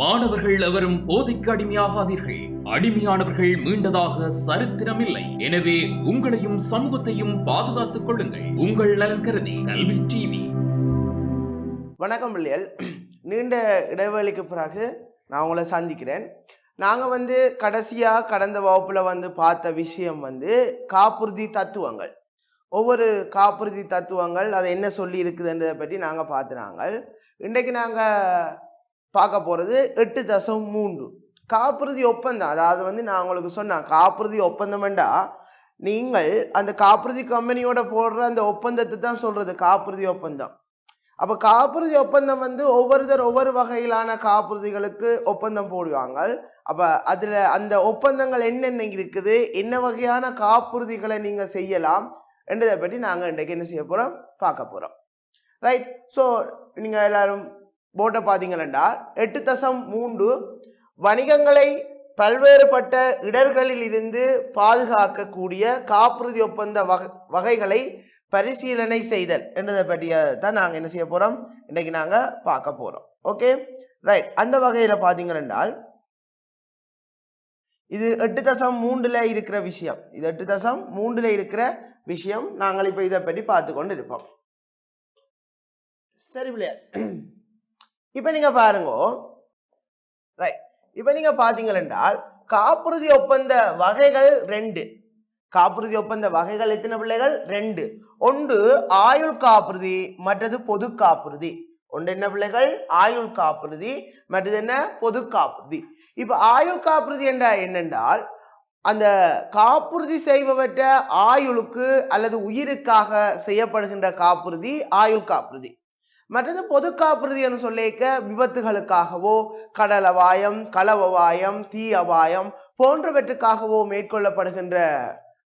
மாணவர்கள் எவரும் போதைக்கு அடிமையாகாதீர்கள். அடிமையானவர்கள் மீண்டதாக சரித்திரமில்லை. எனவே உங்களையும் சமூகத்தையும் பாதுகாத்துக் கொள்ளுங்கள். உங்கள் நலன் கருதி கல்வி டிவி. வணக்கம் இல்லையல் நீண்ட இடைவெளிக்கு பிறகு நான் உங்களை சந்திக்கிறேன். நாங்கள் வந்து கடைசியாக கடந்த வகுப்பில் வந்து பார்த்த விஷயம் வந்து காப்புறுதி தத்துவங்கள். ஒவ்வொரு காப்புறுதி தத்துவங்கள் அது என்ன சொல்லி இருக்குதுன்றதை பற்றி நாங்கள். பார்த்துனாங்க இன்றைக்கு நாங்கள் பார்க்க போகிறது எட்டு தசம் மூன்று. காப்புறுதி ஒப்பந்தம் அதாவது வந்து நான் உங்களுக்கு சொன்னேன் காப்புறுதி ஒப்பந்தம்ண்டா நீங்கள் அந்த காப்புறுதி கம்பெனியோட போடுற அந்த ஒப்பந்தத்தை தான் சொல்கிறது காப்புறுதி ஒப்பந்தம். அப்போ காப்புறுதி ஒப்பந்தம் வந்து ஒவ்வொருத்தர் ஒவ்வொரு வகையிலான காப்புறுதிகளுக்கு ஒப்பந்தம் போடுவாங்க. அப்போ அதில் அந்த ஒப்பந்தங்கள் என்னென்ன இருக்குது என்ன வகையான காப்புறுதிகளை நீங்கள் செய்யலாம் என்றதை பற்றி நாங்கள் இன்றைக்கு என்ன செய்ய போகிறோம் பார்க்க போகிறோம் ரைட் ஸோ நீங்கள் எல்லாரும் போட்டை பார்த்தீங்கன்னா எட்டு தசம் மூன்று வணிகங்களை பல்வேறுபட்ட இடர்களில் இருந்து பாதுகாக்கக்கூடிய காப்புறுதி ஒப்பந்த வகை வகைகளை பரிசீலனை செய்தல் என்றதை பற்றிய தான் நாங்கள் என்ன செய்ய போகிறோம் இன்றைக்கு நாங்கள் பார்க்க போகிறோம் ஓகே? ரைட். அந்த வகையில் பார்த்தீங்கன்னா இது எட்டு தசம் மூன்றில் இருக்கிற விஷயம். இது எட்டு தசம் மூன்றில் இருக்கிற விஷயம். நாங்கள் இப்போ இதை பற்றி பார்த்து கொண்டு இருப்போம் சரி பிள்ளையா இப்போ நீங்கள் பாருங்க. ரைட் இப்போ நீங்கள் பார்த்தீங்கள் காப்புறுதி ஒப்பந்த வகைகள் ரெண்டு. காப்புறுதி ஒப்பந்த வகைகள் எத்தனை பிள்ளைகள்? ரெண்டு. ஒன்று ஆயுள் காப்புறுதி மற்றது பொது காப்புறுதி. ஒன்று என்ன பிள்ளைகள்? ஆயுள் காப்புறுதி மற்றது என்ன? பொது காப்புறுதி. இப்ப ஆயுள் காப்புறுதி என்ற என்னென்றால் அந்த காப்புறுதி செய்பவற்ற ஆயுளுக்கு அல்லது உயிருக்காக செய்யப்படுகின்ற காப்புறுதி ஆயுள் காப்புறுதி. மற்றது பொது காப்புறுதி என்று சொல்லிக்க விபத்துகளுக்காகவோ கடல் அபாயம் களவ அபாயம் தீ அபாயம் போன்றவற்றுக்காகவோ மேற்கொள்ளப்படுகின்ற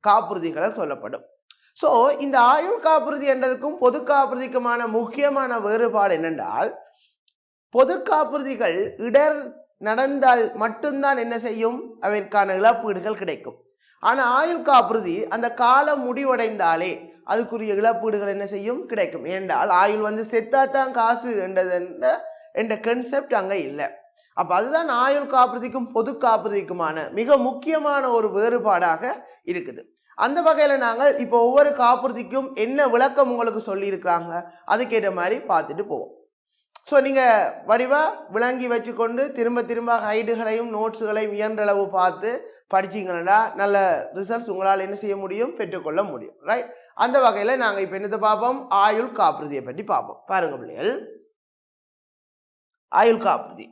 காப்புறுதிகளை சொல்லப்படும். ஸோ இந்த ஆயுள் காப்புறுதி என்றதுக்கும் பொது காப்புறுதிக்குமான முக்கியமான வேறுபாடு என்னென்றால் பொது காப்புறுதிகள் இடர் நடந்தால் மட்டும்தான் என்ன செய்யும்? அதற்கான இழப்பீடுகள் கிடைக்கும். ஆனால் ஆயுள் காப்புறுதி அந்த காலம் முடிவடைந்தாலே அதுக்குரிய இழப்பீடுகள் என்ன செய்யும்? கிடைக்கும். ஏண்டால் ஆயுள் வந்து செத்தாதான் காசு என்றது என்ற கன்செப்ட் அங்கே இல்லை. அப்போ அதுதான் ஆயுள் காப்புறுதிக்கும் பொது காப்புறுதிக்குமான மிக முக்கியமான ஒரு வேறுபாடாக இருக்குது. அந்த வகையில் நாங்கள் இப்போ ஒவ்வொரு காப்புறுதிக்கும் என்ன விளக்கம் உங்களுக்கு சொல்லியிருக்கிறாங்க? அதுக்கேற்ற மாதிரி பார்த்துட்டு போவோம். ஸோ நீங்கள் வடிவாக விளங்கி வச்சுக்கொண்டு திரும்ப திரும்ப ஹைடுகளையும் நோட்ஸுகளையும் இயன்றளவு பார்த்து படிச்சீங்கன்னா நல்ல ரிசல்ட்ஸ் உங்களால் என்ன செய்ய முடியும்? பெற்றுக்கொள்ள முடியும். ரைட் அந்த வகையில் நாங்கள் இப்போ என்னத்தை பார்ப்போம்? ஆயுள் காப்புறுதியை பற்றி பார்ப்போம். பாருங்க பிள்ளைகள். ஆயுள் காப்புறுதி.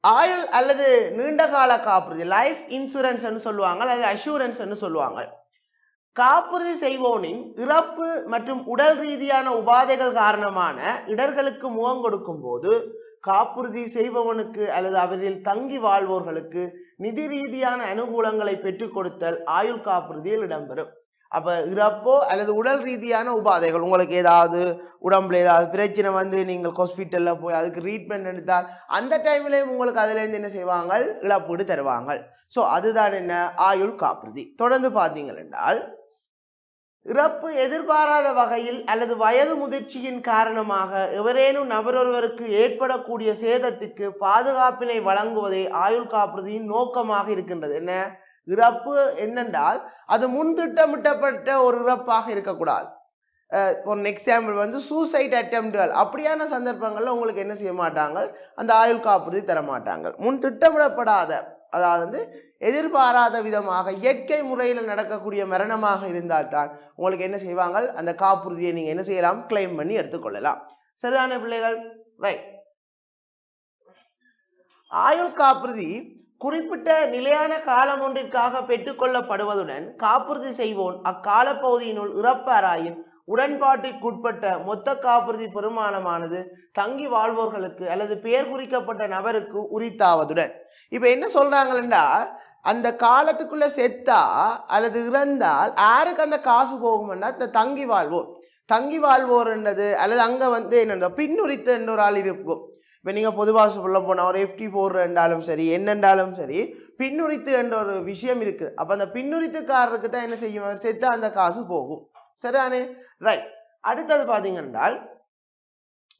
ஆயுள் அல்லது நீண்ட கால காப்புறுதி லைஃப் இன்சூரன்ஸ் சொல்லுவாங்க அல்லது அஷூரன்ஸ் சொல்லுவாங்க. காப்புறுதி செய்வோனின் இறப்பு மற்றும் உடல் ரீதியான உபாதைகள் காரணமான இடர்களுக்கு முகம் கொடுக்கும் போது காப்புறுதி செய்பவனுக்கு அல்லது அவரில் தங்கி வாழ்வோர்களுக்கு நிதி ரீதியான அனுகூலங்களை பெற்றுக் கொடுத்தல் ஆயுள் காப்புறுதியில் இடம்பெறும். அப்போ இறப்போ அல்லது உடல் ரீதியான உபாதைகள் உங்களுக்கு ஏதாவது உடம்புல ஏதாவது பிரச்சனை வந்து நீங்கள் ஹாஸ்பிட்டலில் போய் அதுக்கு ட்ரீட்மெண்ட் எடுத்தால் அந்த டைம்லேயும் உங்களுக்கு அதுலேருந்து என்ன செய்வாங்க இழப்பீடு தருவாங்க ஸோ அதுதான் என்ன? ஆயுள் காப்புறுதி. தொடர்ந்து பார்த்தீங்கள் என்றால் இறப்பு எதிர்பாராத வகையில் அல்லது வயது முதிர்ச்சியின் காரணமாக எவரேனும் நபரொருவருக்கு ஏற்படக்கூடிய சேதத்துக்கு பாதுகாப்பினை வழங்குவதே ஆயுள் காப்புறுதியின் நோக்கமாக இருக்கின்றது. என்ன? இறப்பு என்னென்றால் அது முன்திட்டமிட்டப்பட்ட ஒரு இறப்பாக இருக்கக்கூடாது. ஒரு எக்ஸாம்பிள் வந்து சூசைட் அட்டம்ப்டுகள் அப்படியான சந்தர்ப்பங்களில் உங்களுக்கு என்ன செய்ய மாட்டாங்க? அந்த ஆயுள் காப்புறுதி தர மாட்டாங்க. முன் திட்டமிடப்படாத அதாவது வந்து எதிர்பாராத விதமாக இயற்கை முறையில் நடக்கக்கூடிய மரணமாக இருந்தால்தான் உங்களுக்கு என்ன செய்வாங்க? அந்த காப்புறுதியை நீங்கள் என்ன செய்யலாம்? கிளைம் பண்ணி எடுத்துக்கொள்ளலாம். சரிதான பிள்ளைகள்? ரைட் ஆயுள் காப்புறுதி குறிப்பிட்ட நிலையான காலம் ஒன்றிற்காக பெற்றுக்கொள்ளப்படுவதுடன் காப்புறுதி செய்வோன் அக்கால பகுதியினுள் இறப்பாராயின் உடன்பாட்டிற்குட்பட்ட மொத்த காப்புறுதி பெருமானமானது தங்கி வாழ்வோர்களுக்கு அல்லது பெயர் குறிக்கப்பட்ட நபருக்கு உரித்தாவதுடன். இப்போ என்ன சொல்றாங்கன்னா அந்த காலத்துக்குள்ள செத்தா அல்லது இறந்தால் யாருக்கு அந்த காசு போகும்னா இந்த தங்கி வாழ்வோர். தங்கி வாழ்வோர் என்னது? அல்லது அங்க வந்து என்ன பின்னுரித்த ஒரு ஆள் இருக்கும். இப்போ நீங்கள் பொதுவாக சொல்ல போனால் ஒரு எஃப்டி ஃபோர் என்றாலும் சரி என்னென்றாலும் சரி பின்னுரித்து என்ற ஒரு விஷயம் இருக்குது அப்போ அந்த பின்னுரித்துக்காரருக்கு தான் என்ன செய்யும்? செத்து அந்த காசு போகும். சரிதானே? ரைட் அடுத்தது பார்த்தீங்கன்றால்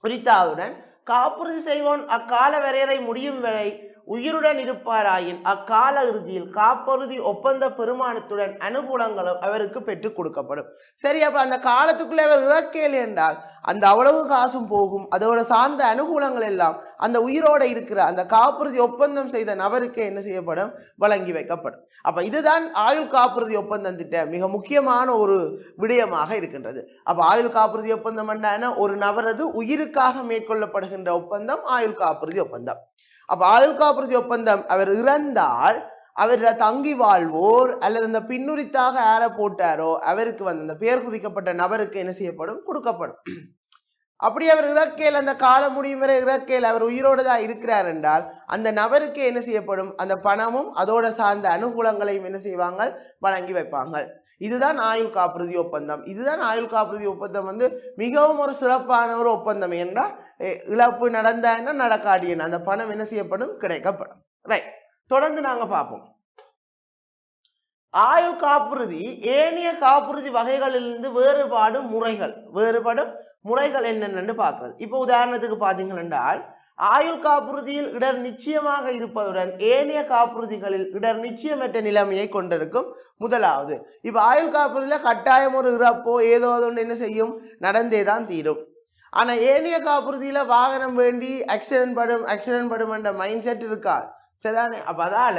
குறித்தாவுடன் காப்புறுதி செய்வோன் அக்கால வரையறை முடியும் வரை உயிருடன் இருப்பாராயின் அக்கால இறுதியில் காப்புறுதி ஒப்பந்த பெருமானத்துடன் அனுகூலங்களும் அவருக்கு பெற்றுக் கொடுக்கப்படும். சரி அப்ப அந்த காலத்துக்குள்ளே அவர் இறக்கேல் என்றால் அந்த அவ்வளவு காசும் போகும். அதோட சார்ந்த அனுகூலங்கள் எல்லாம் அந்த உயிரோட இருக்கிற அந்த காப்புறுதி ஒப்பந்தம் செய்த நபருக்கு என்ன செய்யப்படும்? வழங்கி வைக்கப்படும். அப்ப இதுதான் ஆயுள் காப்புறுதி ஒப்பந்தம் திட்ட மிக முக்கியமான ஒரு விடயமாக இருக்கின்றது. அப்ப ஆயுள் காப்புறுதி ஒப்பந்தம் என்ன? ஒரு நபரது உயிருக்காக மேற்கொள்ளப்படுகின்ற ஒப்பந்தம் ஆயுள் காப்புறுதி ஒப்பந்தம். அப்போ ஆயுள் காப்புறுதி ஒப்பந்தம் அவர் இறந்தால் அவர் தங்கி வாழ்வோர் அல்லது அந்த பின்னுரித்தாக யாரை போட்டாரோ அவருக்கு வந்து அந்த பெயர் குறிக்கப்பட்ட நபருக்கு என்ன செய்யப்படும்? கொடுக்கப்படும். அப்படி அவர் இறக்கையில் அந்த காலம் முடியும் வரை இறக்கையில் அவர் உயிரோடு தான் இருக்கிறார் என்றால் அந்த நபருக்கு என்ன செய்யப்படும்? அந்த பணமும் அதோட சார்ந்த அனுகூலங்களையும் என்ன செய்வாங்க? வழங்கி வைப்பாங்க. இதுதான் ஆயுள் காப்புறுதி ஒப்பந்தம். இதுதான் ஆயுள் காப்புறுதி ஒப்பந்தம் வந்து மிகவும் ஒரு சிறப்பான ஒரு ஒப்பந்தம் என்றால் இழப்பு நடந்தான்னா நடக்காடியன் அந்த பணம் என்ன செய்யப்படும்? கிடைக்கப்படும். ரைட் தொடர்ந்து நாங்க பார்ப்போம். ஆயுள் காப்புறுதி ஏனைய காப்புறுதி வகைகளிலிருந்து வேறுபாடும் முறைகள். வேறுபடும் முறைகள் என்னென்னு பார்க்குறது. இப்போ உதாரணத்துக்கு பார்த்தீங்கள் என்றால் ஆயுள் காப்புறுதியில் இடர் நிச்சயமாக இருப்பதுடன் ஏனைய காப்புறுதிகளில் இடர் நிச்சயமற்ற நிலைமையை கொண்டிருக்கும். முதலாவது இப்போ ஆயுள் காப்புறுதியில கட்டாயம் ஒரு இறப்போ ஏதோ ஒன்று என்ன செய்யும்? நடந்தே தான் தீரும். ஆனால் ஏனைய காப்புறுதியில வாகனம் வேண்டி ஆக்சிடென்ட் படும் ஆக்சிடென்ட் படும் என்ற மைண்ட் செட் இருக்காது. சரிதானே? அப்போ அதால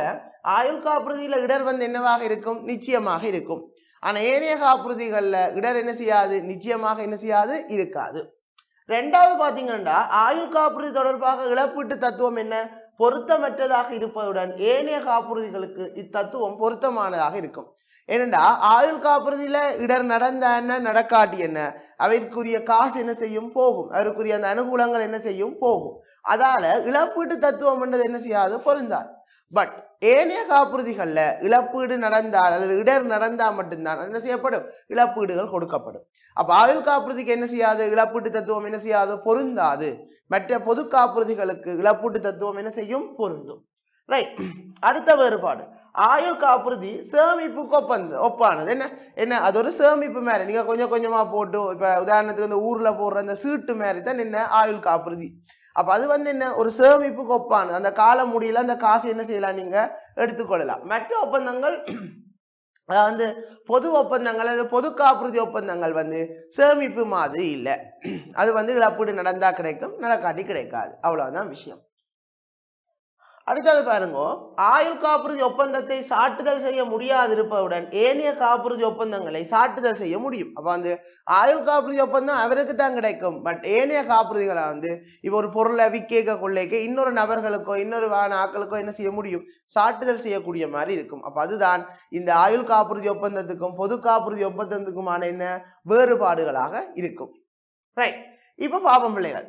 ஆயுள் காப்புறுதியில் இடர் வந்து என்னவாக இருக்கும்? நிச்சயமாக இருக்கும். ஆனால் ஏனைய காப்புறுதிகளில் இடர் என்ன செய்யாது? நிச்சயமாக என்ன செய்யாது? இருக்காது. ரெண்டாவது பார்த்தீங்கன்னா ஆயுள் காப்புறுதி தொடர்பாக இழப்பீட்டு தத்துவம் என்ன? பொருத்தமற்றதாக இருப்பதுடன் ஏனைய காப்புறுதிகளுக்கு இத்தத்துவம் பொருத்தமானதாக இருக்கும். ஏனென்றா ஆயுள் காப்புறுதியில இடர் நடந்த என்ன நடக்காட்டி என்ன? அவருக்குரிய காசு என்ன செய்யும்? போகும். அவருக்குரிய அந்த அனுகூலங்கள் என்ன செய்யும்? போகும். அதால இழப்பீட்டு தத்துவம் என்றது என்ன செய்யாது? பொருந்தார் பட் ஏனைய காப்புறுதிகள்ல இழப்பீடு நடந்தால் அல்லது இடர் நடந்தால் மட்டும்தான் என்ன செய்யப்படும்? இழப்பீடுகள் கொடுக்கப்படும். அப்ப ஆயுள் காப்புறுதிக்கு என்ன செய்யாது? இழப்பீட்டு தத்துவம் என்ன செய்யாது? பொருந்தாது. மற்ற பொது காப்புறுதிகளுக்கு இழப்பீட்டு தத்துவம் என்ன செய்யும்? பொருந்தும். ரைட் அடுத்த வேறுபாடு. ஆயுள் காப்புறுதி சேமிப்புக்கு ஒப்பந்த ஒப்பானது. என்ன? என்ன? அது ஒரு சேமிப்பு மாதிரி. நீங்கள் கொஞ்சம் கொஞ்சமாக போட்டு இப்போ உதாரணத்துக்கு இந்த ஊரில் போடுற அந்த சீட்டு மாதிரி தான் என்ன? ஆயுள் காப்புறுதி. அப்போ அது வந்து என்ன? ஒரு சேமிப்புக்கு ஒப்பானது. அந்த கால முடியல அந்த காசு என்ன செய்யலாம் நீங்கள் எடுத்துக்கொள்ளலாம். மற்ற ஒப்பந்தங்கள் அதாவது வந்து பொது ஒப்பந்தங்கள் அது பொது காப்புறுதி ஒப்பந்தங்கள் வந்து சேமிப்பு மாதிரி இல்லை. அது வந்து இழப்பீடு நடந்தால் கிடைக்கும் நடக்காட்டி கிடைக்காது. அவ்வளோதான் விஷயம். அடுத்தது பாருங்க. ஆயுள் காப்புறுதி ஒப்பந்தத்தை சாட்டுதல் செய்ய முடியாதிருப்பவுடன் ஏனைய காப்புறுதி ஒப்பந்தங்களை சாட்டுதல் செய்ய முடியும். அப்போ வந்து ஆயுள் காப்புறுதி ஒப்பந்தம் அவருக்கு தான் கிடைக்கும். பட் ஏனைய காப்புறுதிகளை வந்து இப்போ ஒரு பொருளை விற்க கொள்ளைக்க இன்னொரு நபர்களுக்கோ இன்னொரு வான ஆக்களுக்கோ என்ன செய்ய முடியும்? சாட்டுதல் செய்யக்கூடிய மாதிரி இருக்கும். அப்போ அதுதான் இந்த ஆயுள் காப்புறுதி ஒப்பந்தத்துக்கும் பொது காப்புறுதி ஒப்பந்தத்துக்குமான என்ன வேறுபாடுகளாக இருக்கும். ரைட் இப்போ பாப்போம் பிள்ளைகள்.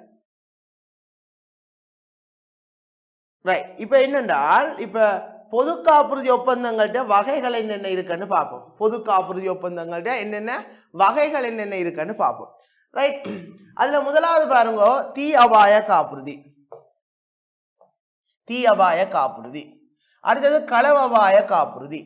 ரைட் இப்போ என்னென்றால் இப்போ பொது காப்புறுதி ஒப்பந்தங்கள்கிட்ட வகைகள் என்னென்ன இருக்குன்னு பார்ப்போம். பொது காப்புறுதி ஒப்பந்தங்கள்கிட்ட என்னென்ன வகைகள் என்னென்ன இருக்குன்னு பார்ப்போம். ரைட் அதுல முதலாவது பாருங்க தீ அபாய காப்புறுதி. தீ அபாய காப்புறுதி. அடுத்தது களவ அபாய காப்புறுதி.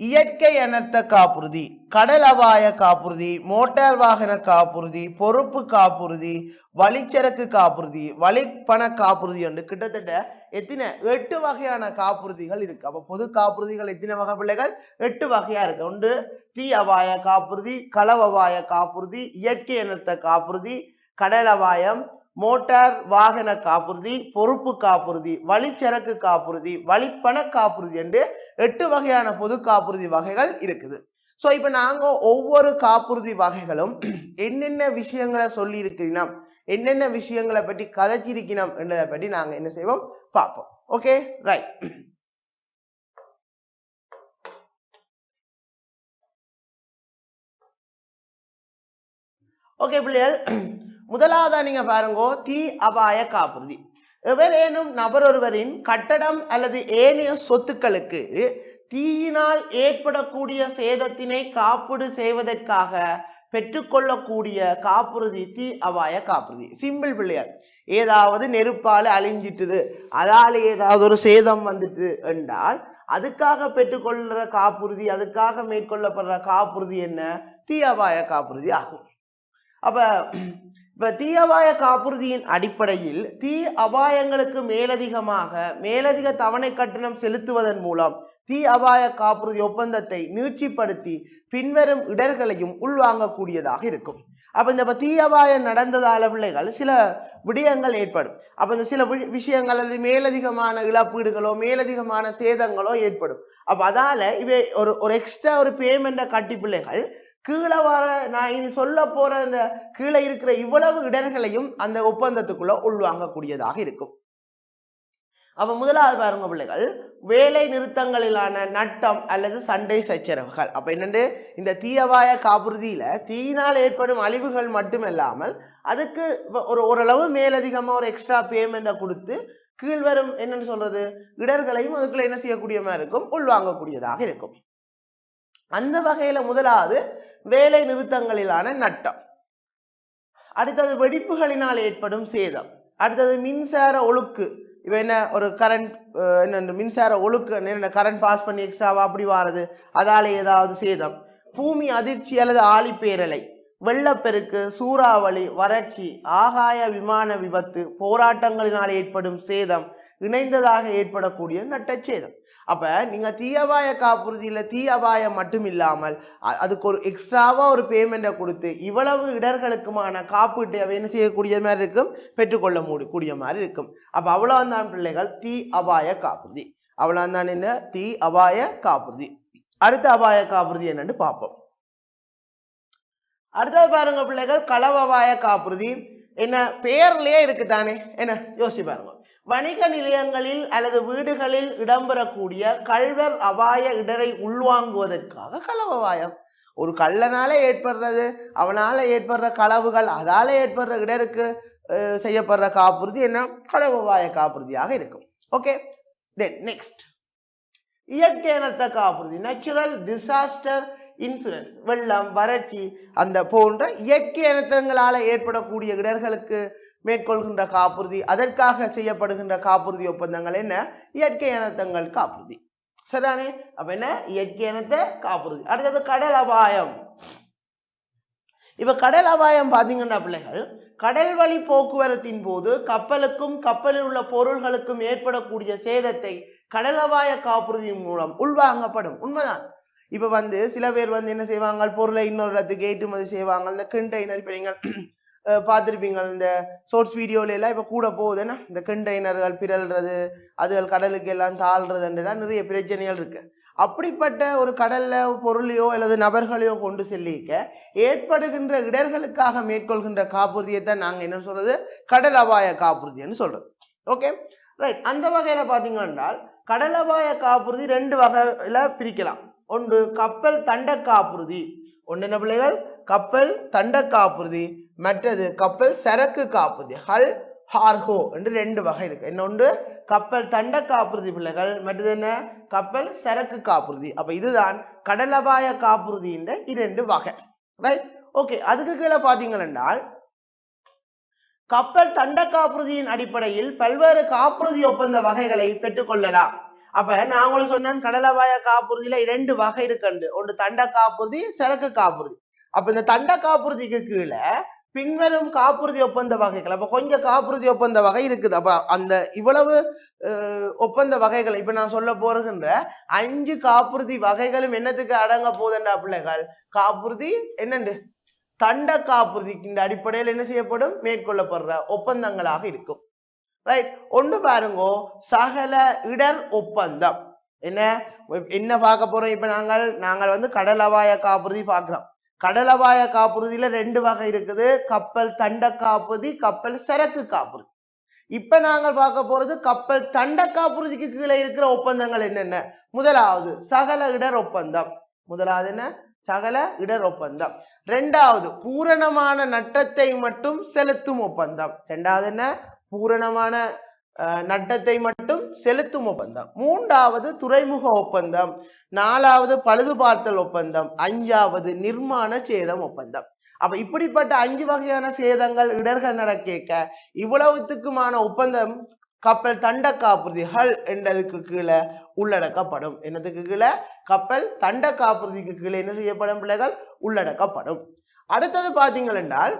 இயற்கை அனர்த்த காப்புறுதி. கடல் அபாய காப்புறுதி. மோட்டார் வாகன காப்புறுதி. பொறுப்பு காப்புறுதி. வழிச்சரக்கு காப்புறுதி. வழிப்பண காப்புறுதி என்று கிட்டத்தட்ட எத்தனை? எட்டு வகையான காப்புறுதிகள் இருக்கு. அப்ப பொது காப்புறுதிகள் எத்தனை வகை பிள்ளைகள்? எட்டு வகையா இருக்கு. ஒன்று தீ அபாய காப்புறுதி களவபாய காப்புறுதி இயற்கை அனர்த்த காப்புறுதி கடல் அபாயம் மோட்டார் வாகன காப்புறுதி பொறுப்பு காப்புறுதி வழிச்சரக்கு காப்புறுதி வழிப்பண காப்புறுதி என்று எட்டு வகையான பொது காப்புறுதி வகைகள் இருக்குது. ஸோ இப்போ நாங்கள் ஒவ்வொரு காப்புறுதி வகைகளும் என்னென்ன விஷயங்களை சொல்லி இருக்கிறீங்கன்னா என்னென்ன விஷயங்களை பற்றி கதைச்சிருக்கணும் என்றதை பற்றி நாங்க என்ன செய்வோம்? பார்ப்போம். ஓகே ரைட் ஓகே பிள்ளைகள். முதலாவதா நீங்க பாருங்க தீ அபாய காப்புறுதி. எவரேனும் நபர் ஒருவரின் கட்டடம் அல்லது ஏனைய சொத்துக்களுக்கு தீயினால் ஏற்படக்கூடிய சேதத்தினை காப்பீடு செய்வதற்காக பெற்றுக்கொள்ளக்கூடிய காப்புறுதி தீ அபாய காப்புறுதி. சிம்பிள் பிள்ளையார். ஏதாவது நெருப்பால அழிஞ்சிட்டுது. அதால ஏதாவது ஒரு சேதம் வந்துட்டு என்றால் அதுக்காக பெற்றுக்கொள்கிற காப்புறுதி அதுக்காக மேற்கொள்ளப்படுற காப்புறுதி என்ன? தீ அபாய காப்புறுதி ஆகும். அப்ப இப்ப தீ அபாய காப்புறுதியின் அடிப்படையில் தீ அபாயங்களுக்கு மேலதிகமாக மேலதிக தவணை கட்டணம் செலுத்துவதன் மூலம் தீ அபாய காப்புறுதி ஒப்பந்தத்தை நீட்சிப்படுத்தி பின்வரும் இடர்களையும் உள்வாங்கக்கூடியதாக இருக்கும். அப்போ இந்த இப்போ தீ அபாயம் நடந்ததால பிள்ளைகள் சில விடயங்கள் ஏற்படும். அப்போ இந்த சில வி- விஷயங்கள் அல்லது மேலதிகமான இழப்பீடுகளோ மேலதிகமான சேதங்களோ ஏற்படும். அப்போ அதால இவை ஒரு ஒரு எக்ஸ்ட்ரா ஒரு பேமெண்ட்டை கட்டி பிள்ளைகள் கீழே வர நான் இனி சொல்ல போகிற இந்த கீழே இருக்கிற இவ்வளவு இடர்களையும் அந்த ஒப்பந்தத்துக்குள்ளே உள்வாங்கக்கூடியதாக இருக்கும். அப்போ முதலாவது பாருங்க பிள்ளைகள் வேலை நிறுத்தங்களிலான நட்டம் அல்லது சண்டை சச்சரவுகள். அப்ப என்னென்று இந்த தீயவாய காப்புறுதியில் தீயினால் ஏற்படும் அழிவுகள் மட்டுமல்லாமல் அதுக்கு ஒரு ஓரளவு மேலதிகமாக ஒரு எக்ஸ்ட்ரா பேமெண்ட்டை கொடுத்து கீழ்வரும் என்னன்னு சொல்றது? இடர்களையும் அதுக்குள்ள என்ன செய்யக்கூடிய மாதிரி இருக்கும்? உள்வாங்கக்கூடியதாக இருக்கும். அந்த வகையில முதலாவது வேலை நிறுத்தங்களிலான நட்டம். அடுத்தது வெடிப்புகளினால் ஏற்படும் சேதம். அடுத்தது மின்சார ஒழுக்கு. இப்போ என்ன ஒரு கரண்ட் என்ன மின்சார ஒழுக்க என்ன கரண்ட் பாஸ் பண்ணி எக்ஸ்ட்ராவா அப்படி வாரது அதால ஏதாவது சேதம். பூமி அதிர்ச்சி அல்லது ஆழிப்பேரலை வெள்ளப்பெருக்கு சூறாவளி வறட்சி ஆகாய விமான விபத்து போராட்டங்களினால் ஏற்படும் சேதம் இணைந்ததாக ஏற்படக்கூடிய நட்டச்சேதம். அப்ப நீங்க தீ அபாய காப்புறுதியில தீ அபாயம் மட்டும் இல்லாமல் அதுக்கு ஒரு எக்ஸ்ட்ராவா ஒரு பேமெண்ட்டை கொடுத்து இவ்வளவு இடர்களுக்குமான காப்பீட்டை அவை என்ன செய்யக்கூடிய மாதிரி இருக்கும்? பெற்றுக்கொள்ள முடி கூடிய மாதிரி இருக்கும். அப்ப அவ்வளவுதான் பிள்ளைகள் தீ அபாய காப்புறுதி. அவ்வளவுதான் என்ன? தீ அபாய காப்புறுதி. அடுத்த அபாய காப்புறுதி என்னன்னு பார்ப்போம். அடுத்தது பாருங்க பிள்ளைகள் களவபாய காப்புறுதி. என்ன பெயர்லயே இருக்கு தானே என்ன? யோசிச்சு பாருங்க. வணிக நிலையங்களில் அல்லது வீடுகளில் இடம்பெறக்கூடிய கள்வர் அபாய இடரை உள்வாங்குவதற்காக களவபாயம் ஒரு கள்ளனால ஏற்படுறது அவனால ஏற்படுற களவுகள் அதால ஏற்படுற இடருக்கு செய்யப்படுற காப்புறுதி என்ன? களவபாய காப்புறுதியாக இருக்கும். ஓகே? தென் நெக்ஸ்ட் இயற்கை அனர்த்த காப்புறுதி. நேச்சுரல் டிசாஸ்டர் இன்சூரன்ஸ் வெள்ளம் வறட்சி அந்த போன்ற இயற்கை இனத்தங்களால் ஏற்படக்கூடிய இடர்களுக்கு மேற்கொள்கின்ற காப்புறுதி அதற்காக செய்யப்படுகின்ற காப்புறுதி ஒப்பந்தங்கள் என்ன? இயற்கை இனத்தங்கள் காப்புறுதி. சரிதானே? அப்ப என்ன? இயற்கை இனத்தை காப்புறுதி. அடுத்தது கடல் அபாயம். இப்ப கடல் அபாயம் பாத்தீங்கன்னா பிள்ளைகள் கடல் வழி போக்குவரத்தின் போது கப்பலுக்கும் கப்பலில் உள்ள பொருள்களுக்கும் ஏற்படக்கூடிய சேதத்தை கடல் அபாய காப்புறுதியின் மூலம் உள்வாங்கப்படும். உண்மைதான். இப்ப வந்து சில பேர் வந்து என்ன செய்வாங்க? பொருளை இன்னொரு இடத்துக்கு ஏற்றுமதி செய்வாங்க. இந்த கண்டெய்னர் இப்போ நீங்கள் பார்த்துருப்பீங்க. இந்த ஷோர்ட்ஸ் வீடியோல எல்லாம் இப்போ கூட போகுதுன்னா இந்த கண்டெய்னர்கள் பிறல்றது அதுகள் கடலுக்கு எல்லாம் தாழ்றதுன்றலாம் நிறைய பிரச்சனைகள் இருக்கு. அப்படிப்பட்ட ஒரு கடல்ல பொருளையோ அல்லது நபர்களையோ கொண்டு செல்லிக்க ஏற்படுகின்ற இடர்களுக்காக மேற்கொள்கின்ற காப்புறுதியை தான் நாங்கள் என்ன சொல்றது? கடல் அபாய காப்புறுதின்னு சொல்றோம் ஓகே ரைட் அந்த வகையில பார்த்தீங்கன்னா கடல் அபாய காப்புறுதி ரெண்டு வகையில பிரிக்கலாம். ஒன்று கப்பல் தண்ட காப்புறுதி. ஒன்று என்ன பிள்ளைகள்? கப்பல் தண்ட காப்புறுதி. மற்றது கப்பல் சரக்கு காப்புறுதி ஹல் ஹார்கோ என்று ரெண்டு வகை இருக்கு. இன்னொன்று கப்பல் தண்ட காப்புறுதி பிள்ளைகள் மற்றது என்ன? கப்பல் சரக்கு காப்புறுதி. அப்ப இதுதான் கடலபாய காப்புறுதியின் இரண்டு வகை. ரைட் ஓகே அதுக்கு கீழே பாத்தீங்கன்னா கப்பல் தண்ட காப்புறுதியின் அடிப்படையில் பல்வேறு காப்புறுதி ஒப்பந்த வகைகளை பெற்றுக்கொள்ளலாம் அப்ப நான் உங்களுக்கு சொன்னேன் கடலவாய காப்புறுதியில இரண்டு வகை இருக்குண்டு ஒன்று தண்ட காப்புறுதி சரக்கு காப்புறுதி. அப்ப இந்த தண்ட காப்புறுதிக்கு கீழே பின்வரும் காப்புறுதி ஒப்பந்த வகைகள். அப்ப கொஞ்சம் காப்புறுதி ஒப்பந்த வகை இருக்குது. அப்போ அந்த இவ்வளவு அஹ், ஒப்பந்த வகைகள் இப்ப நான் சொல்ல போறதுன்ற அஞ்சு காப்புறுதி வகைகளும் என்னத்துக்கு அடங்க போகுதுண்டா பிள்ளைகள்? காப்புறுதி என்னண்டு? தண்ட காப்புறுதிக்கு இந்த அடிப்படையில் என்ன செய்யப்படும்? மேற்கொள்ளப்படுற ஒப்பந்தங்களாக இருக்கும். ரைட் ஒன்று பாருங்கோ சகல இடர் ஒப்பந்தம். என்ன? என்ன பார்க்க போறோம்? இப்ப நாங்கள் நாங்கள் வந்து கடல் அபாய காப்புறுதி பார்க்குறோம். கடலவாய காப்புறுதியில் காப்புறுதியில ரெண்டு வகை இருக்குது. கப்பல் தண்ட காப்புறுதி கப்பல் சரக்கு காப்புறுதி. இப்ப நாங்கள் பார்க்க போறது கப்பல் தண்ட காப்புறுதிக்கு கீழே இருக்கிற ஒப்பந்தங்கள் என்னென்ன? முதலாவது சகல இடர் ஒப்பந்தம். முதலாவது என்ன? சகல இடர் ஒப்பந்தம். ரெண்டாவது பூரணமான நட்டத்தை மட்டும் செலுத்தும் ஒப்பந்தம். ரெண்டாவது என்ன? பூரணமான நட்டத்தை மட்டும் செலுத்தும் ஒப்பந்தம். மூன்றாவது துறைமுக ஒப்பந்தம். நாலாவது பழுதுபார்த்தல் ஒப்பந்தம். அஞ்சாவது நிர்மாண சேதம் ஒப்பந்தம். அப்ப இப்படிப்பட்ட அஞ்சு வகையான சேதங்கள் இடர்கள் நடக்கேக்க இவ்வளவுத்துக்குமான ஒப்பந்தம் கப்பல் தண்ட காப்புறுதிகள் என்றதுக்கு கீழே உள்ளடக்கப்படும். என்னதுக்கு கீழே? கப்பல் தண்ட காப்புறுதிக்கு கீழே என்ன செய்யப்படும் பிள்ளைகள்? உள்ளடக்கப்படும். அடுத்தது பாத்தீங்கள் என்றால்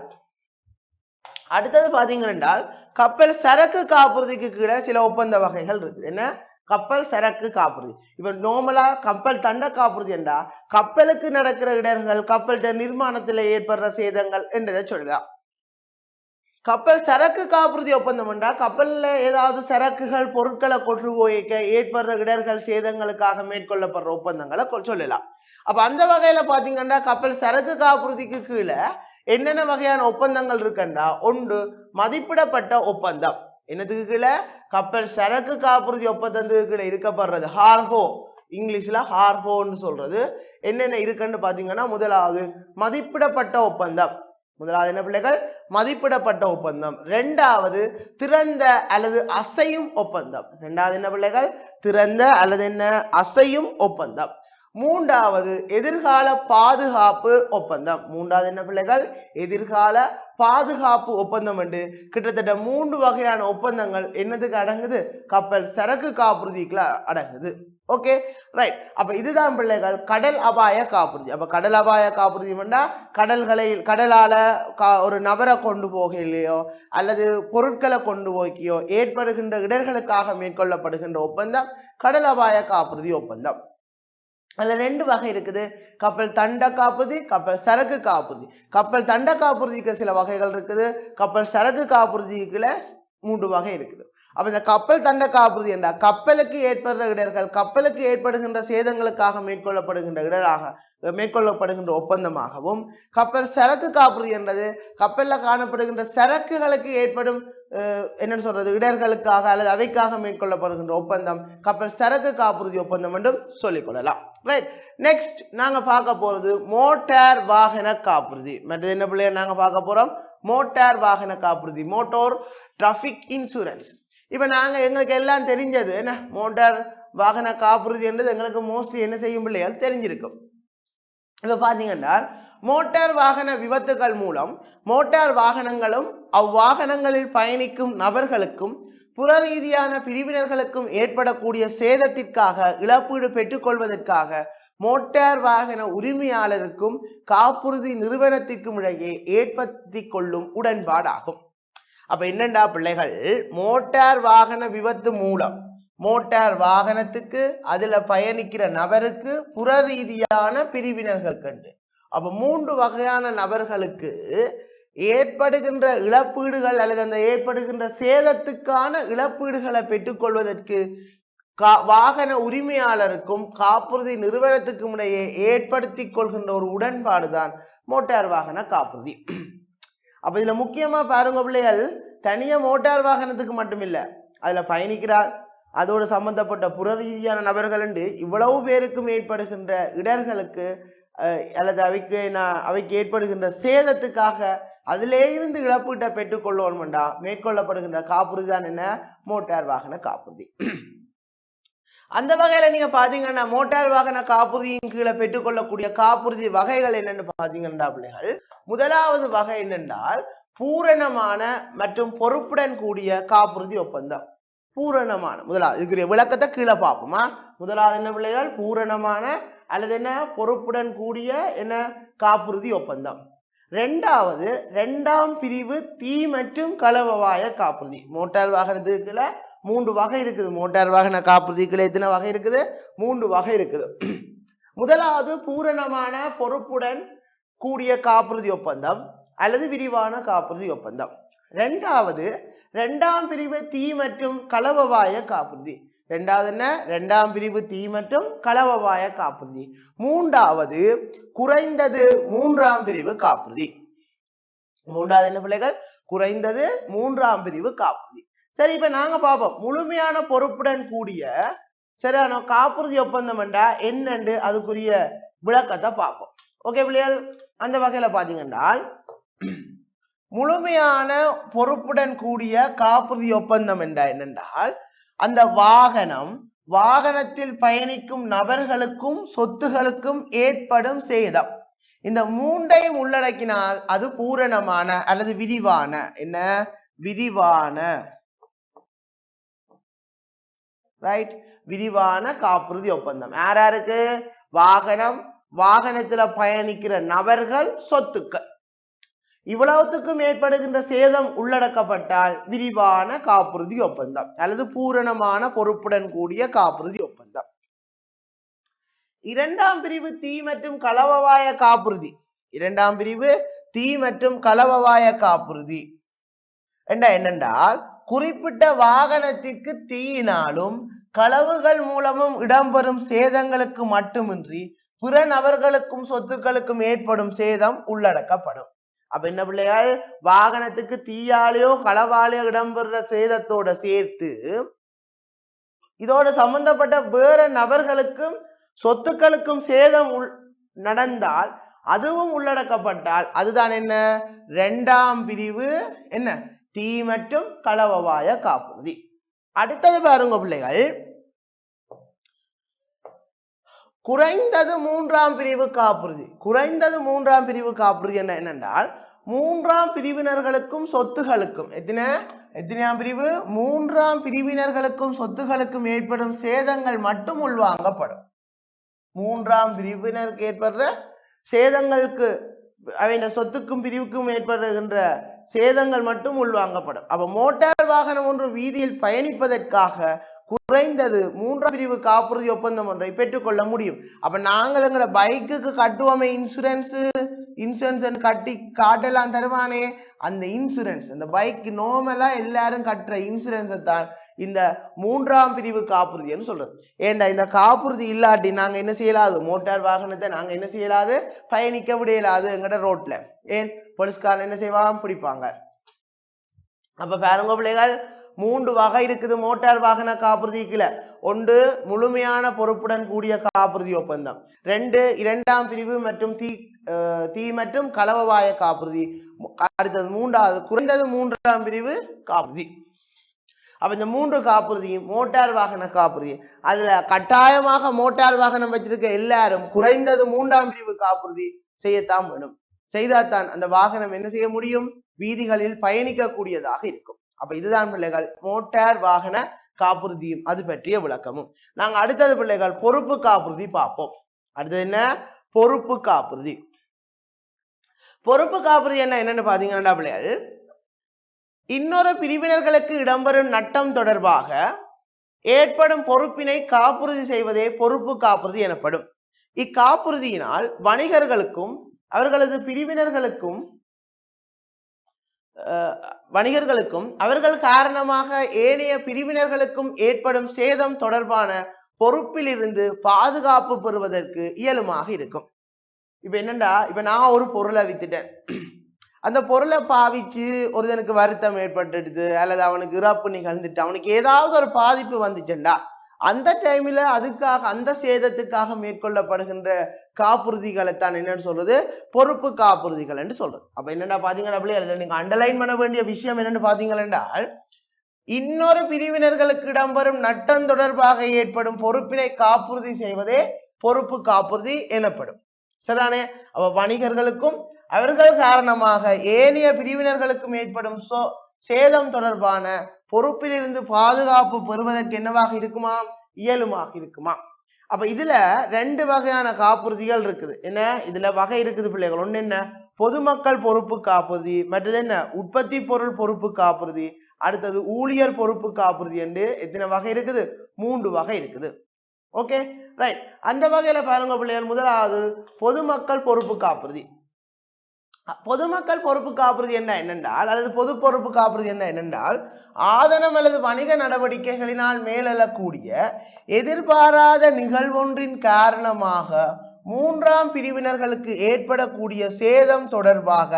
அடுத்தது பாத்தீங்க என்றால் கப்பல் சரக்கு காப்புறுதிக்கு கீழே சில ஒப்பந்த வகைகள் இருக்குது. என்ன? கப்பல் சரக்கு காப்புறுதி. இப்போ நார்மலா கப்பல் தண்ட காப்புறுதி என்றா கப்பலுக்கு நடக்கிற இடர்கள் கப்பல்கிட்ட நிர்மாணத்துல ஏற்படுற சேதங்கள் என்றதை சொல்லலாம். கப்பல் சரக்கு காப்புறுதி ஒப்பந்தம் என்றால் கப்பல்ல ஏதாவது சரக்குகள் பொருட்களை கொண்டு போய்க்க ஏற்படுற இடர்கள் சேதங்களுக்காக மேற்கொள்ளப்படுற ஒப்பந்தங்களை சொல்லலாம். அப்போ அந்த வகையில பாத்தீங்கன்னா கப்பல் சரக்கு காப்புறுதிக்கு கீழே என்னென்ன வகையான ஒப்பந்தங்கள் இருக்குன்னா ஒன்று மதிப்பிடப்பட்ட ஒப்பந்தம். என்னதுக்கு கீழே? கப்பல் சரக்கு காப்புறுதி ஒப்பந்தத்துக்கு கீழே இருக்கப்படுறது. ஹார்ஹோ. இங்கிலீஷில் ஹார்ஹோன்னு சொல்றது. என்னென்ன இருக்குன்னு பார்த்தீங்கன்னா முதலாவது மதிப்பிடப்பட்ட ஒப்பந்தம். முதலாவது என்ன பிள்ளைகள்? மதிப்பிடப்பட்ட ஒப்பந்தம். ரெண்டாவது திறந்த அல்லது அசையும் ஒப்பந்தம். ரெண்டாவது என்ன பிள்ளைகள்? திறந்த அல்லது என்ன? அசையும் ஒப்பந்தம். மூன்றாவது எதிர்கால பாதுகாப்பு ஒப்பந்தம். மூன்றாவது என்ன பிள்ளைகள்? எதிர்கால பாதுகாப்பு ஒப்பந்தம் என்று கிட்டத்தட்ட மூன்று வகையான ஒப்பந்தங்கள் என்னதுக்கு அடங்குது? கப்பல் சரக்கு காப்புறுதிக்குள்ள அடங்குது. ஓகே ரைட் அப்ப இதுதான் பிள்ளைகள் கடல் அபாய காப்புறுதி. அப்ப கடல் அபாய காப்புறுதி வேண்டா கடல்களை கடலால கா- ஒரு நபரை கொண்டு போகலையோ அல்லது பொருட்களை கொண்டு போக்கியோ ஏற்படுகின்ற இடர்களுக்காக மேற்கொள்ளப்படுகின்ற ஒப்பந்தம் கடல் அபாய காப்புறுதி ஒப்பந்தம். அதில் ரெண்டு வகை இருக்குது. கப்பல் தண்ட காப்புறுதி கப்பல் சரக்கு காப்புறுதி. கப்பல் தண்ட காப்புறுதிக்கு சில வகைகள் இருக்குது. கப்பல் சரக்கு காப்புறுதிக்குள்ள மூன்று வகை இருக்குது. அப்போ இந்த கப்பல் தண்ட காப்புறுதி என்றா கப்பலுக்கு ஏற்படுற இடர்கள் கப்பலுக்கு ஏற்படுகின்ற சேதங்களுக்காக மேற்கொள்ளப்படுகின்ற இடராக மேற்கொள்ளப்படுகின்ற ஒப்பந்தமாகவும் கப்பல் சரக்கு காப்புறுதி என்றது கப்பலில் காணப்படுகின்ற சரக்குகளுக்கு ஏற்படும் என்னன்னு சொல்றது இடர்களுக்காக அல்லது அவைக்காக மேற்கொள்ளப்படுகின்ற ஒப்பந்தம் கப்பல் சரக்கு காப்புறுதி ஒப்பந்தம் என்றும் சொல்லிக்கொள்ளலாம் ரைட் நெக்ஸ்ட் நாங்கள் பார்க்க போகிறது மோட்டார் வாகன காப்புறுதி. மற்றது என்ன பிள்ளைய நாங்கள் பார்க்க போகிறோம் மோட்டார் வாகன காப்புறுதி. மோட்டோர் டிராஃபிக் இன்சூரன்ஸ் இப்போ நாங்கள் எங்களுக்கு எல்லாம் தெரிஞ்சது என்ன? மோட்டார் வாகன காப்புறுதி என்றது எங்களுக்கு மோஸ்ட்லி என்ன செய்யும் பிள்ளைகள் தெரிஞ்சிருக்கும். இப்போ பார்த்தீங்கன்னா மோட்டார் வாகன விபத்துகள் மூலம் மோட்டார் வாகனங்களும் அவ்வாகனங்களில் பயணிக்கும் நபர்களுக்கும் புறரீதியான பிரிவினர்களுக்கும் ஏற்படக்கூடிய சேதத்திற்காக இழப்பீடு பெற்றுக்கொள்வதற்காக மோட்டார் வாகன உரிமையாளருக்கும் காப்புறுதி நிறுவனத்திற்கும் இடையே ஏற்படுத்தி கொள்ளும் உடன்பாடாகும். அப்ப என்னண்டா பிள்ளைகள்? மோட்டார் வாகன விபத்து மூலம். மோட்டார் வாகனத்துக்கு அதுல பயணிக்கிற நபருக்கு புறரீதியான பிரிவினர்கள் கண்டு. அப்ப மூன்று வகையான நபர்களுக்கு ஏற்படுகின்ற இழப்பீடுகள் அல்லது அந்த ஏற்படுகின்ற சேதத்துக்கான இழப்பீடுகளை பெற்றுக்கொள்வதற்கு கா- வாகன உரிமையாளருக்கும் காப்புறுதி நிறுவனத்துக்கும் இடையே ஏற்படுத்தி கொள்கின்ற ஒரு உடன்பாடு தான் மோட்டார் வாகன காப்புறுதி. அப்போ இதில் முக்கியமாக பாருங்க பிள்ளைகள் தனியாக மோட்டார் வாகனத்துக்கு மட்டுமில்லை அதில் பயணிக்கிறார் அதோடு சம்பந்தப்பட்ட புற ரீதியான நபர்கள் இவ்வளவு பேருக்கும் ஏற்படுகின்ற இடர்களுக்கு அல்லது அவைக்கு நான் அவைக்கு ஏற்படுகின்ற சேதத்துக்காக அதிலே இருந்து இழப்பீட்டை பெற்றுக்கொள்ளணும்டா மேற்கொள்ளப்படுகின்ற காப்புறுதி தான் என்ன? மோட்டார் வாகன காப்புறுதி. அந்த வகையில நீங்க பாத்தீங்கன்னா மோட்டார் வாகன காப்புறுதியின் கீழே பெற்றுக்கொள்ளக்கூடிய காப்புறுதி வகைகள் என்னன்னு பாத்தீங்கன்னா பிள்ளைகள் முதலாவது வகை என்னென்றால் பூரணமான மற்றும் பொறுப்புடன் கூடிய காப்புறுதி ஒப்பந்தம். பூரணமான முதலாவது இதுக்குரிய விளக்கத்தை கீழே பார்ப்போமா. முதலாவது என்ன பிள்ளைகள்? பூரணமான அல்லது என்ன? பொறுப்புடன் கூடிய என்ன? காப்புறுதி ஒப்பந்தம். ரெண்டாவது ரெண்டாம் பிரிவு தீ மற்றும் கலவவாய காப்புறுதி. மோட்டார் வாகனத்துக்குள்ள மூன்று வகை இருக்குது. மோட்டார் வாகன காப்புறுதிக்குள்ள எத்தனை வகை இருக்குது? மூன்று வகை இருக்குது. முதலாவது பூரணமான பொறுப்புடன் கூடிய காப்புறுதி ஒப்பந்தம் அல்லது விரிவான காப்புறுதி ஒப்பந்தம். ரெண்டாவது ரெண்டாம் பிரிவு தீ மற்றும் கலவவாய காப்புறுதி. ரெண்டாவது என்ன ரெண்டாம் பிரிவு தீ மற்றும் களவவாய காப்புறுதி. மூன்றாவது குறைந்தது மூன்றாம் பிரிவு காப்புறுதி. மூன்றாவது என்ன பிள்ளைகள்? குறைந்தது மூன்றாம் பிரிவு காப்புறுதி. சரி இப்ப நாங்க பார்ப்போம். முழுமையான பொறுப்புடன் கூடிய சரியான காப்புறுதி ஒப்பந்தம் என்றா என்னென்று அதுக்குரிய விளக்கத்தை பார்ப்போம். ஓகே பிள்ளைகள்? அந்த வகையில பாத்தீங்கன்னா முழுமையான பொறுப்புடன் கூடிய காப்புறுதி ஒப்பந்தம் என்றா என்னென்றால் அந்த வாகனம் வாகனத்தில் பயணிக்கும் நபர்களுக்கும் சொத்துகளுக்கும் ஏற்படும் சேதம். இந்த மூன்றையும் உள்ளடக்கினால் அது பூரணமான அல்லது விரிவான என்ன? விரிவான. ரைட் விரிவான காப்புறுதி ஒப்பந்தம். யார் யாருக்கு? வாகனம். வாகனத்துல பயணிக்கிற நபர்கள் சொத்துக்கள். இவ்வளவுத்துக்கும் ஏற்படுகின்ற சேதம் உள்ளடக்கப்பட்டால் விரிவான காப்புறுதி ஒப்பந்தம் அல்லது பூரணமான பொறுப்புடன் கூடிய காப்புறுதி ஒப்பந்தம். இரண்டாம் பிரிவு தீ மற்றும் களவவாய காப்புறுதி. இரண்டாம் பிரிவு தீ மற்றும் களவவாய காப்புறுதி. என்னென்றால் குறிப்பிட்ட வாகனத்திற்கு தீயினாலும் களவுகள் மூலமும் இடம்பெறும் சேதங்களுக்கு மட்டுமின்றி பிற நபர்களுக்கும் சொத்துக்களுக்கும் ஏற்படும் சேதம் உள்ளடக்கப்படும். அப்ப என்ன பிள்ளைகள்? வாகனத்துக்கு தீயாலேயோ களவாலேயோ இடம்பெறுற சேதத்தோட சேர்த்து இதோட சம்பந்தப்பட்ட வேற நபர்களுக்கும் சொத்துக்களுக்கும் சேதம் உள் நடந்தால் அதுவும் உள்ளடக்கப்பட்டால் அதுதான் என்ன? ரெண்டாம் பிரிவு என்ன? தீ மற்றும் களவவாய காப்புறுதி. அடுத்தது பாருங்க பிள்ளைகள். குறைந்தது மூன்றாம் பிரிவு காப்புறுதி. குறைந்தது மூன்றாம் பிரிவு காப்புறுதி என்ன? என்னென்றால் மூன்றாம் பிரிவினர்களுக்கும் சொத்துகளுக்கும். எத்தனை? எத்தனையாம் பிரிவு? மூன்றாம் பிரிவினர்களுக்கும் சொத்துகளுக்கும் ஏற்படும் சேதங்கள் மட்டும் உள்வாங்கப்படும். மூன்றாம் பிரிவினருக்கு ஏற்படுற சேதங்களுக்கு அவையின் சொத்துக்கும் பிரிவுக்கும் ஏற்படுகின்ற சேதங்கள் மட்டும் உள்வாங்கப்படும். அப்போ மோட்டார் வாகனம் ஒன்று வீதியில் பயணிப்பதற்காக குறைந்தது மூன்றாம் பிரிவு காப்புறுதி ஒப்பந்தம் ஒன்றை பெற்றுக்கொள்ள முடியும். அப்ப நாங்கள் எங்களோட பைக்குக்கு கட்டுவோமே இன்சூரன்ஸ் இன்சூரன்ஸ் கட்டி காட்டெல்லாம் தருவானே. அந்த இன்சூரன்ஸ் அந்த பைக் நோமலா எல்லாரும் கட்டுற இன்சூரன்ஸை தான் இந்த மூன்றாம் பிரிவு காப்புறுதின்னு சொல்றது. ஏண்டா இந்த காப்புறுதி இல்லாட்டி நாங்க என்ன செய்யலாது? மோட்டார் வாகனத்தை நாங்க என்ன செய்யலாது? பயணிக்க விடையலாது எங்கட ரோட்ல ஏன்? போலீஸ்காரன் என்ன செய்வான்? பிடிப்பாங்க. அப்ப பாருங்க பிள்ளைகள் மூன்று வகை இருக்குது மோட்டார் வாகன காப்புறுதிக்குல ஒன்று முழுமையான பொறுப்புடன் கூடிய காப்புறுதி ஒப்பந்தம். ரெண்டு இரண்டாம் பிரிவு மற்றும் தீ தீ மற்றும் கலவவாய காப்புறுதி. அடுத்தது மூன்றாவது குறைந்தது மூன்றாம் பிரிவு காப்புறுதி. அப்போ இந்த மூன்று காப்புறுதியும் மோட்டார் வாகன காப்புறுதி. அதுல கட்டாயமாக மோட்டார் வாகனம் வச்சிருக்க எல்லாரும் குறைந்தது மூன்றாம் பிரிவு காப்புறுதி செய்யத்தான் வேணும். செய்தால்தான் அந்த வாகனம் என்ன செய்ய முடியும்? வீதிகளில் பயணிக்கக்கூடியதாக இருக்கும். அப்ப இதுதான் பிள்ளைகள் மோட்டார் வாகன காப்புறுதியும். அது பற்றிய விளக்கமும். நாங்க அடுத்தது பிள்ளைகள் பொறுப்பு காப்புறுதி பார்ப்போம். அடுத்தது என்ன? பொறுப்பு காப்புறுதி. பொறுப்பு காப்புறுதி என்ன? என்னன்னு பாத்தீங்கன்னா பிள்ளைகள் இன்னொரு பிரிவினர்களுக்கு இடம்பெறும் நட்டம் தொடர்பாக ஏற்படும் பொறுப்பினை காப்புறுதி செய்வதே பொறுப்பு காப்புறுதி எனப்படும். இக்காப்புறுதியினால் வணிகர்களுக்கும் அவர்களது பிரிவினர்களுக்கும் வணிகர்களுக்கும் அவர்கள் காரணமாக ஏனைய பிரிவினர்களுக்கும் ஏற்படும் சேதம் தொடர்பான பொறுப்பிலிருந்து பாதுகாப்பு பெறுவதற்கு இயலுமாக இருக்கும். இப்ப என்னண்டா? இப்ப நான் ஒரு பொருளை வித்துட்டேன். அந்த பொருளை பாவிச்சு ஒருத்தனுக்கு வருத்தம் ஏற்பட்டுடுது அல்லது அவனுக்கு இறப்பு நிகழ்ந்துட்டு அவனுக்கு ஏதாவது ஒரு பாதிப்பு வந்துச்சுண்டா? அந்த டைம்ல அதுக்காக அந்த சேதத்துக்காக மேற்கொள்ளப்படுகின்ற காப்புறுதிகளை தான் என்னன்னு சொல்றது? பொறுப்பு காப்புறுதிகள் என்று சொல்றது. அப்ப என்னென்ன பாத்தீங்கன்னா அப்படியே நீங்க அண்டர்லைன் பண்ண வேண்டிய விஷயம் என்னன்னு பாத்தீங்கன்னா இன்னொரு பிரிவினர்களுக்கு இடம்பெறும் நட்டம் தொடர்பாக ஏற்படும் பொறுப்பினை காப்புறுதி செய்வதே பொறுப்பு காப்புறுதி எனப்படும். சரிதானே? அப்ப வணிகர்களுக்கும் அவர்கள் காரணமாக ஏனைய பிரிவினர்களுக்கும் ஏற்படும் சோ- சேதம் தொடர்பான பொறுப்பிலிருந்து பாதுகாப்பு பெறுவதற்கு என்னவாக இருக்குமா இயலுமாக இருக்குமா அப்போ இதில் ரெண்டு வகையான காப்புறுதிகள் இருக்குது. என்ன? இதில் வகை இருக்குது பிள்ளைகள். ஒன்று என்ன? பொதுமக்கள் பொறுப்பு காப்புறுதி. மற்றது என்ன? உற்பத்தி பொருள் பொறுப்பு காப்புறுதி. அடுத்தது ஊழியர் பொறுப்பு காப்புறுதி என்று எத்தனை வகை இருக்குது? மூன்று வகை இருக்குது. ஓகே ரைட் அந்த வகையில் பாருங்க பிள்ளைகள். முதலாவது பொதுமக்கள் பொறுப்பு காப்புறுதி. பொதுமக்கள் பொறுப்பு காப்புறுதி என்ன என்னென்றால் அல்லது பொது பொறுப்பு காப்புறுதி என்ன என்னென்றால் ஆதனம் அல்லது வணிக நடவடிக்கைகளினால் மேலெழக்கூடிய எதிர்பாராத நிகழ்வொன்றின் காரணமாக மூன்றாம் பிரிவினர்களுக்கு ஏற்படக்கூடிய சேதம் தொடர்பாக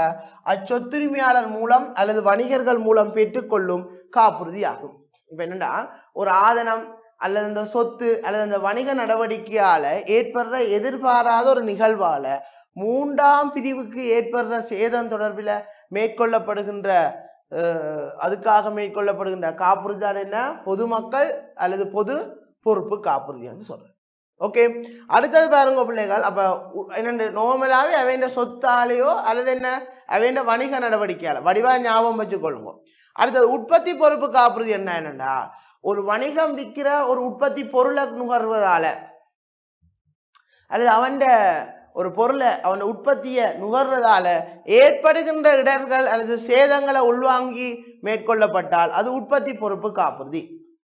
அச்சொத்துரிமையாளர் மூலம் அல்லது வணிகர்கள் மூலம் பெற்றுக்கொள்ளும் காப்புறுதி ஆகும் இப்ப என்னென்னா ஒரு ஆதனம் அல்லது அந்த சொத்து அல்லது அந்த வணிக நடவடிக்கையால் ஏற்படுற எதிர்பாராத ஒரு நிகழ்வால் மூன்றாம் பிரிவுக்கு ஏற்படுற சேதம் தொடர்பில் மேற்கொள்ளப்படுகின்ற அதுக்காக மேற்கொள்ளப்படுகின்ற காப்புறுதிதான் என்ன? பொதுமக்கள் அல்லது பொது பொறுப்பு காப்புறுதின்னு சொல்கிறேன் ஓகே? அடுத்தது பாருங்க பிள்ளைகள் அப்போ என்னென்ன நோமலாகவே நோமலாவே அவைண்ட சொத்தாலேயோ அல்லது என்ன? அவைண்ட வணிக நடவடிக்கையால் வடிவாக ஞாபகம் வச்சுக்கொள்ளுங்க அடுத்தது உற்பத்தி பொறுப்பு காப்புறுதி என்ன என்னென்னா ஒரு வணிகம் விற்கிற ஒரு உற்பத்தி பொருளை நுகர்வதால அல்லது அவன்ட ஒரு பொருளை அவன் உற்பத்தியை நுகர்றதால ஏற்படுகின்ற இடர்கள் அல்லது சேதங்களை உள்வாங்கி மேற்கொள்ளப்பட்டால் அது உற்பத்தி பொறுப்பு காப்புறுதி.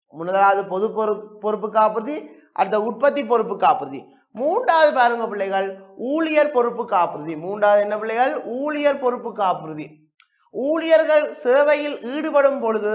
முதலாவது பொது பொறுப்பு பொறுப்பு காப்புறுதி அடுத்த உற்பத்தி பொறுப்பு காப்புறுதி. மூன்றாவது பாருங்க பிள்ளைகள் ஊழியர் பொறுப்பு காப்புறுதி. மூன்றாவது என்ன பிள்ளைகள்? ஊழியர் பொறுப்பு காப்புறுதி. ஊழியர்கள் சேவையில் ஈடுபடும் பொழுது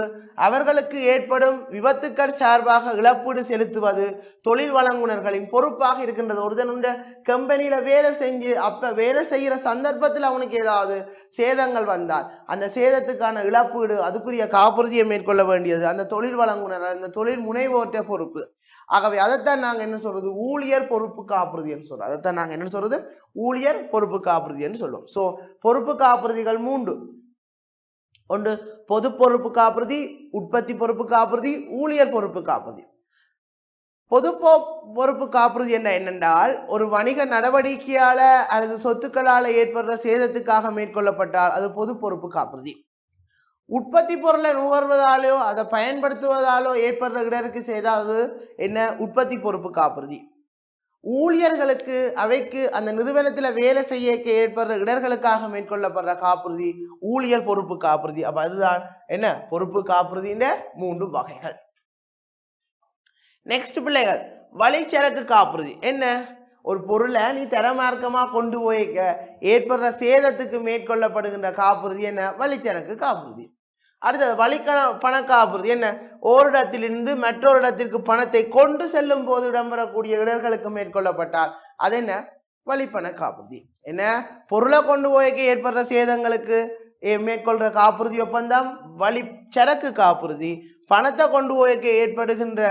அவர்களுக்கு ஏற்படும் விபத்துக்கள் சார்பாக இழப்பீடு செலுத்துவது தொழில் வழங்குனர்களின் பொறுப்பாக இருக்கின்றது. ஒருத்தனுடைய கம்பெனியில் வேலை செஞ்சு அப்போ வேலை செய்கிற சந்தர்ப்பத்தில் அவனுக்கு ஏதாவது சேதங்கள் வந்தால் அந்த சேதத்துக்கான இழப்பீடு அதுக்குரிய காப்புறுதியை மேற்கொள்ள வேண்டியது. அந்த தொழில் வழங்குனர் அந்த தொழில் முனைவோற்ற பொறுப்பு. ஆகவே அதைத்தான் நாங்கள் என்ன சொல்றது? ஊழியர் பொறுப்பு காப்புறுதின்னு சொல்றோம். அதைத்தான் நாங்கள் என்ன சொல்றது? ஊழியர் பொறுப்பு காப்புறுதின்னு சொல்லுவோம் ஸோ பொறுப்பு காப்புறுதிகள் மூன்று. ஒன்று பொது பொறுப்பு காப்புறுதி உற்பத்தி பொறுப்பு காப்புறுதி ஊழியர் பொறுப்பு காப்புறுதி. பொது பொறுப்பு காப்புறுதி என்ன என்னென்றால் ஒரு வணிக நடவடிக்கையால் அல்லது சொத்துக்களால் ஏற்படுற சேதத்துக்காக மேற்கொள்ளப்பட்டால் அது பொது பொறுப்பு காப்புறுதி. உற்பத்தி பொருளை நுகர்வதாலோ அதை பயன்படுத்துவதாலோ ஏற்படுற இடருக்கு செய்தால் அது என்ன உற்பத்தி பொறுப்பு காப்புறுதி. ஊழியர்களுக்கு அவைக்கு அந்த நிறுவனத்தில் வேலை செய்ய ஏற்படுற இடர்களுக்காக மேற்கொள்ளப்படுற காப்புறுதி ஊழியர் பொறுப்பு காப்புறுதி. அப்ப அதுதான் என்ன? பொறுப்பு காப்புறுதின்ற மூன்று வகைகள். நெக்ஸ்ட் பிள்ளைகள் வழிச்சரக்கு காப்புறுதி. என்ன? ஒரு பொருளை நீ தரமார்க்கமா கொண்டு போய் ஏற்படுற சேதத்துக்கு மேற்கொள்ளப்படுகின்ற காப்புறுதி என்ன? வழிச்சரக்கு காப்புறுதி. அடுத்தது வழிக்கண பண காப்புறுதி என்ன? ஓரிடத்திலிருந்து மற்றொரு இடத்திற்கு பணத்தை கொண்டு செல்லும் போது இடம்பெறக்கூடிய இடர்களுக்கு மேற்கொள்ளப்பட்டால் அது என்ன? வழிப்பண காப்புறுதி என்ன? பொருளை கொண்டு போய்க்கு ஏற்படுற சேதங்களுக்கு ஏ- காப்புறுதி ஒப்பந்தம் வழி சரக்கு காப்புறுதி பணத்தை கொண்டு போய்க்க ஏற்படுகின்ற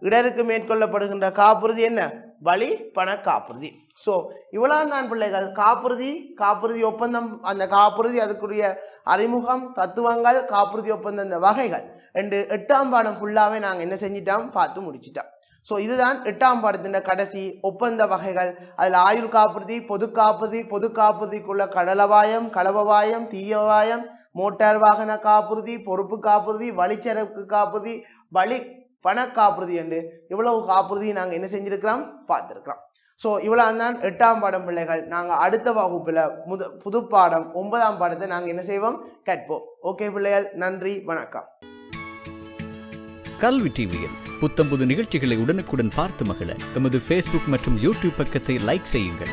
இடருக்கு மேற்கொள்ளப்படுகின்ற காப்புறுதி என்ன? வழி பண காப்புறுதி. ஸோ இவ்வளவு தான் பிள்ளைகள். காப்புறுதி காப்புறுதி ஒப்பந்தம் அந்த காப்புறுதி அதுக்குரிய அறிமுகம் தத்துவங்கள் காப்புறுதி ஒப்பந்தம் இந்த வகைகள். ரெண்டு எட்டாம் பாடம் ஃபுல்லாகவே நாங்கள் என்ன செஞ்சிட்டோம்? பார்த்து முடிச்சிட்டோம். ஸோ இதுதான் எட்டாம் பாடத்தின் கடைசி ஒப்பந்த வகைகள். அதில் ஆயுள் காப்புறுதி பொது காப்புறுதி பொது காப்புறுதிக்குள்ள கடலவாயம் களவபாயம் தீயவாயம் மோட்டார் வாகன காப்புறுதி பொறுப்பு காப்புறுதி வழிச்சரக்கு காப்புறுதி வழி பண காப்புறுதி என்று இவ்வளவு காப்புறுதி நாங்க என்ன செஞ்சிருக்கிறோம்? பார்த்திருக்கிறோம். ஸோ இவ்வளோ தான் எட்டாம் பாடம் பிள்ளைகள். நாங்கள் அடுத்த வகுப்புல முத புது பாடம் ஒன்பதாம் பாடத்தை நாங்கள் என்ன செய்வோம்? கேட்போம். ஓகே பிள்ளைகள். நன்றி. வணக்கம். கல்வி டிவியில் புத்தம்புது நிகழ்ச்சிகளை உடனுக்குடன் பார்த்து மகிழ எமது ஃபேஸ்புக் மற்றும் யூடியூப் பக்கத்தை லைக் செய்யுங்கள்.